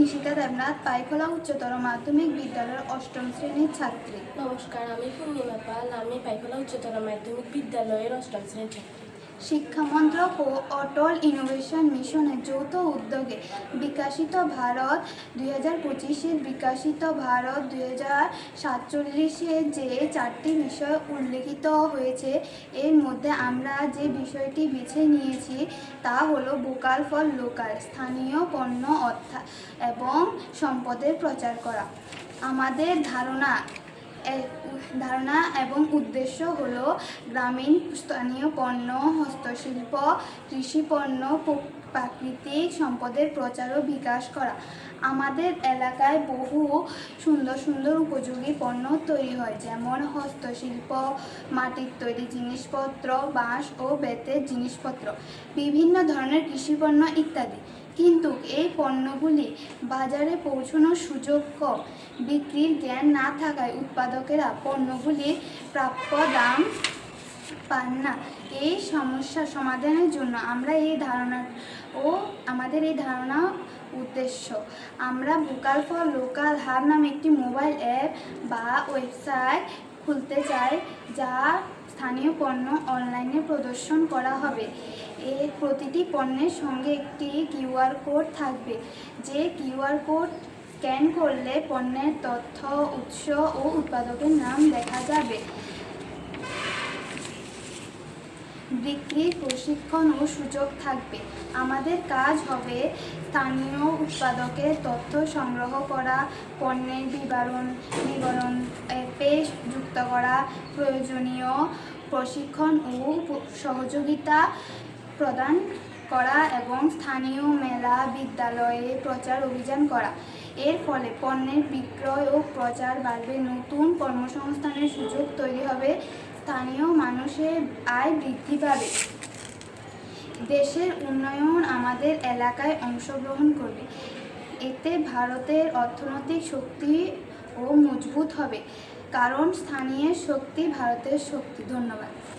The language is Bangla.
নিশিতা দেবনাথ পাইখোলা উচ্চতর মাধ্যমিক বিদ্যালয়ের অষ্টম শ্রেণির ছাত্রী। নমস্কার, আমি পূর্ণিমা পাল। আমি পাইখোলা উচ্চতর মাধ্যমিক বিদ্যালয়ের অষ্টম শ্রেণির ছাত্রী। শিক্ষামন্ত্রক ও অটল ইনোভেশন মিশনের যৌথ উদ্যোগে বিকাশিত ভারত দুই হাজার পঁচিশের বিকাশিত ভারত দুই হাজার সাতচল্লিশে যে চারটি বিষয় উল্লেখিত হয়েছে, এর মধ্যে আমরা যে বিষয়টি বেছে নিয়েছি তা হলো বোকাল ফর লোকাল, স্থানীয় পণ্য অর্থাৎ এবং সম্পদের প্রচার করা। আমাদের ধারণা ধারণা এবং উদ্দেশ্য হল গ্রামীণ স্থানীয় পণ্য, হস্তশিল্প, কৃষি পণ্য প্রাকৃতিক সম্পদের প্রচার ও বিকাশ করা। আমাদের এলাকায় বহু সুন্দর সুন্দর উপযোগী পণ্য তৈরি হয়, যেমন হস্তশিল্প, মাটির তৈরি জিনিসপত্র, বাঁশ ও বেতের জিনিসপত্র, বিভিন্ন ধরনের কৃষি পণ্য ইত্যাদি। কিন্তু এই পণ্যগুলি বাজারে পৌঁছানোর সুযোগ বিক্রির জ্ঞান না থাকায় উৎপাদকেরা পণ্যগুলির প্রাপ্য দাম পান না। এই সমস্যা সমাধানের জন্য আমরা এই ধারণা ও আমাদের এই ধারণা উদ্দেশ্য। আমরা ভোকাল ফর লোকাল হাব নামে একটি মোবাইল অ্যাপ বা ওয়েবসাইট খুলতে চাই, যা স্থানীয় পণ্য অনলাইনে প্রদর্শন করা হবে। এর প্রতিটি পণ্যের সঙ্গে একটি কিউআর কোড থাকবে। যে কিউআর কোড স্ক্যান করলে পণ্যের তথ্য, উৎস ও উৎপাদকের নাম দেখা যাবে। বিক্রির প্রশিক্ষণ ও সুযোগ থাকবে। আমাদের কাজ হবে স্থানীয় উৎপাদকের তথ্য সংগ্রহ করা, পণ্যের বিবরণ বিবরণ পেশ যুক্ত করা, প্রয়োজনীয় প্রশিক্ষণ ও সহযোগিতা প্রদান করা এবং স্থানীয় মেলা, বিদ্যালয়ে প্রচার অভিযান করা। এর ফলে পণ্যের বিক্রয় ও প্রচার বাড়বে। নতুন কর্মসংস্থানের সুযোগ তৈরি হবে। স্থানীয় মানুষের আয় বৃদ্ধি পাবে। দেশের উন্নয়ন আমাদের এলাকায় অংশগ্রহণ করবে। এতে ভারতের অর্থনৈতিক শক্তি ও মজবুত হবে। কারণ, স্থানীয় শক্তি ভারতের শক্তি। ধন্যবাদ।